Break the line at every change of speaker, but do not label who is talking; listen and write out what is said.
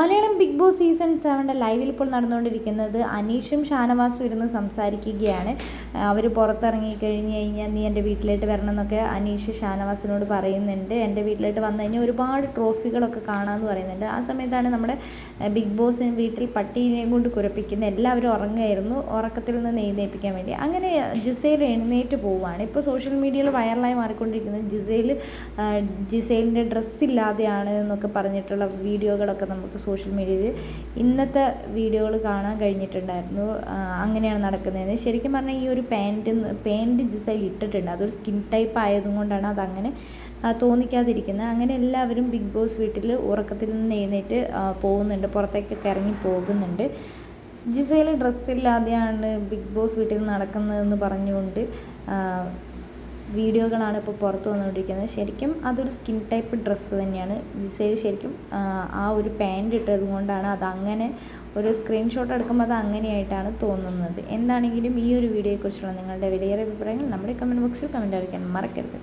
Malayalam big boss season സെവന്റെ ലൈവിൽ ഇപ്പോൾ നടന്നുകൊണ്ടിരിക്കുന്നത് അനീഷും ഷാനവാസും ഇരുന്ന് സംസാരിക്കുകയാണ്. അവർ പുറത്തിറങ്ങി കഴിഞ്ഞ് കഴിഞ്ഞാൽ നീ എന്റെ വീട്ടിലേക്ക് വരണം എന്നൊക്കെ അനീഷ് ഷാനവാസിനോട് പറയുന്നുണ്ട്. എന്റെ വീട്ടിലേക്ക് വന്നു കഴിഞ്ഞാൽ ഒരുപാട് ട്രോഫികളൊക്കെ കാണാമെന്ന് പറയുന്നുണ്ട്. ആ സമയത്താണ് നമ്മുടെ ബിഗ് ബോസിന് വീട്ടിൽ പട്ടീനെയും കൊണ്ട് കുരപ്പിക്കുന്ന എല്ലാവരും ഉറങ്ങുമായിരുന്നു ഉറക്കത്തിൽ നിന്ന് എഴുന്നേൽപ്പിക്കാൻ വേണ്ടി. അങ്ങനെ ജിസയിൽ എഴുന്നേറ്റ് പോവുകയാണ്. ഇപ്പോൾ സോഷ്യൽ മീഡിയയിൽ വൈറലായി മാറിക്കൊണ്ടിരിക്കുന്നത് ജിസയിൽ ജിസൈലിന്റെ ഡ്രസ്സില്ലാതെയാണ് എന്നൊക്കെ പറഞ്ഞിട്ടുള്ള വീഡിയോകളൊക്കെ നമുക്ക് സോഷ്യൽ മീഡിയയിൽ ഇന്നത്തെ വീഡിയോകൾ കാണാൻ കഴിഞ്ഞിട്ടുണ്ടായിരുന്നു. അങ്ങനെയാണ് നടക്കുന്നതെന്ന്. ശരിക്കും പറഞ്ഞാൽ ഈ ഒരു പാന്റ് പാന്റ് ജിസൈൽ ഇട്ടിട്ടുണ്ട്. അതൊരു സ്കിൻ ടൈപ്പ് ആയതുകൊണ്ടാണ് അതങ്ങനെ തോന്നിക്കാതിരിക്കുന്നത്. അങ്ങനെ എല്ലാവരും ബിഗ് ബോസ് വീട്ടിൽ ഉറക്കത്തിൽ നിന്ന് എഴുന്നേറ്റ് പോകുന്നുണ്ട്. പുറത്തേക്കൊക്കെ ഇറങ്ങി പോകുന്നുണ്ട്. ജിസയിൽ ഡ്രസ്സില്ലാതെയാണ് ബിഗ് ബോസ് വീട്ടിൽ നടക്കുന്നതെന്ന് പറഞ്ഞുകൊണ്ട് വീഡിയോകളാണ് ഇപ്പോൾ പുറത്ത് വന്നുകൊണ്ടിരിക്കുന്നത്. ശരിക്കും അതൊരു സ്കിൻ ടൈപ്പ് ഡ്രസ്സ് തന്നെയാണ്. ജിസയിൽ ശരിക്കും ആ ഒരു പാന്റ് ഇട്ടത് കൊണ്ടാണ് അതങ്ങനെ ഒരു സ്ക്രീൻഷോട്ട് എടുക്കുമ്പോൾ അത് അങ്ങനെയായിട്ടാണ് തോന്നുന്നത്. എന്താണെങ്കിലും ഈ ഒരു വീഡിയോയെക്കുറിച്ചുള്ള നിങ്ങളുടെ വിലയേറെ അഭിപ്രായങ്ങൾ നമ്മുടെ കമന്റ് ബോക്സിൽ കമന്റ് അറിയിക്കാൻ മറക്കരുത്.